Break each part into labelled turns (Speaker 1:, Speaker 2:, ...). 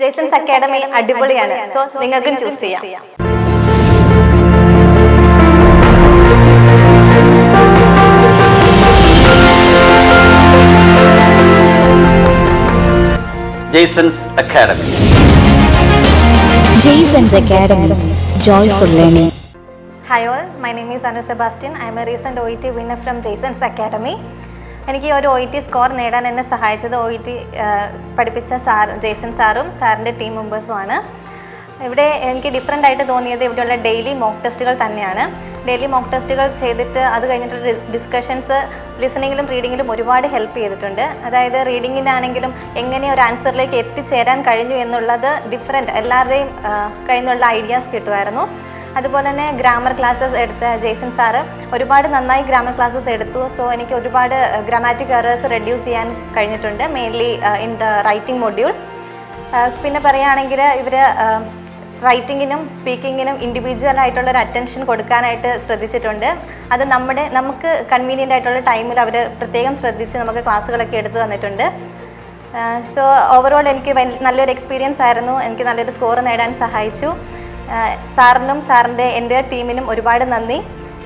Speaker 1: ജെയ്സൺസ് Academy അടിപൊളിയാണ് so നിങ്ങൾക്കും choose ചെയ്യാം
Speaker 2: Jason's Academy.
Speaker 3: Jason's Academy, Joy for Learning.
Speaker 1: Hi all, my name is Anu Sebastian. I am a recent OET winner from Jason's Academy. എനിക്ക് ഒരു O E T score നേടാൻ എന്നെ സഹായിച്ചത് O E T പഠിപ്പിച്ച sir Jason സാറും സാറിന്റെ team മെമ്പേഴ്സുമാണ് ഇവിടെ എനിക്ക് ഡിഫറെന്റ് ആയിട്ട് തോന്നിയത് ഇവിടെയുള്ള ഡെയിലി മോക്ക് ടെസ്റ്റുകൾ തന്നെയാണ്. ഡെയിലി മോക്ക് ടെസ്റ്റുകൾ ചെയ്തിട്ട് അത് കഴിഞ്ഞിട്ട് ഡിസ്കഷൻസ് ലിസണിങ്ങിലും റീഡിങ്ങിലും ഒരുപാട് ഹെൽപ്പ് ചെയ്തിട്ടുണ്ട്. അതായത് റീഡിങ്ങിനാണെങ്കിലും എങ്ങനെ ഒരു ആൻസറിലേക്ക് എത്തിച്ചേരാൻ കഴിഞ്ഞു എന്നുള്ളത് ഡിഫറെന്റ് എല്ലാവരുടെയും നിന്നുള്ള ഐഡിയാസ് കിട്ടുമായിരുന്നു. അതുപോലെ തന്നെ ഗ്രാമർ ക്ലാസ്സസ് എടുത്ത ജെയ്സൺ സാറ് ഒരുപാട് നന്നായി ഗ്രാമർ ക്ലാസ്സസ് എടുത്തു. സോ എനിക്ക് ഒരുപാട് ഗ്രാമാറ്റിക് എറേഴ്സ് റെഡ്യൂസ് ചെയ്യാൻ കഴിഞ്ഞിട്ടുണ്ട് mainly in the writing module പിന്നെ പറയുകയാണെങ്കിൽ ഇവർ റൈറ്റിങ്ങിനും സ്പീക്കിങ്ങിനും ഇൻഡിവിജ്വൽ ആയിട്ടുള്ള ഒരു അറ്റൻഷൻ കൊടുക്കാനായിട്ട് ശ്രദ്ധിച്ചിട്ടുണ്ട്. അത് നമ്മുടെ നമുക്ക് കൺവീനിയന്റ് ആയിട്ടുള്ള ടൈമിൽ അവർ പ്രത്യേകം ശ്രദ്ധിച്ച് നമുക്ക് ക്ലാസ്സുകളൊക്കെ എടുത്തു തന്നിട്ടുണ്ട്. സോ ഓവറോൾ എനിക്ക് നല്ലൊരു എക്സ്പീരിയൻസ് ആയിരുന്നു. എനിക്ക് നല്ലൊരു സ്കോർ നേടാൻ സഹായിച്ചു. സാറിനും സാറിന്റെ എന്റെ ടീമിനും ഒരുപാട് നന്ദി.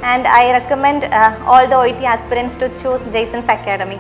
Speaker 1: And I recommend all the O T aspirants to choose Jason's Academy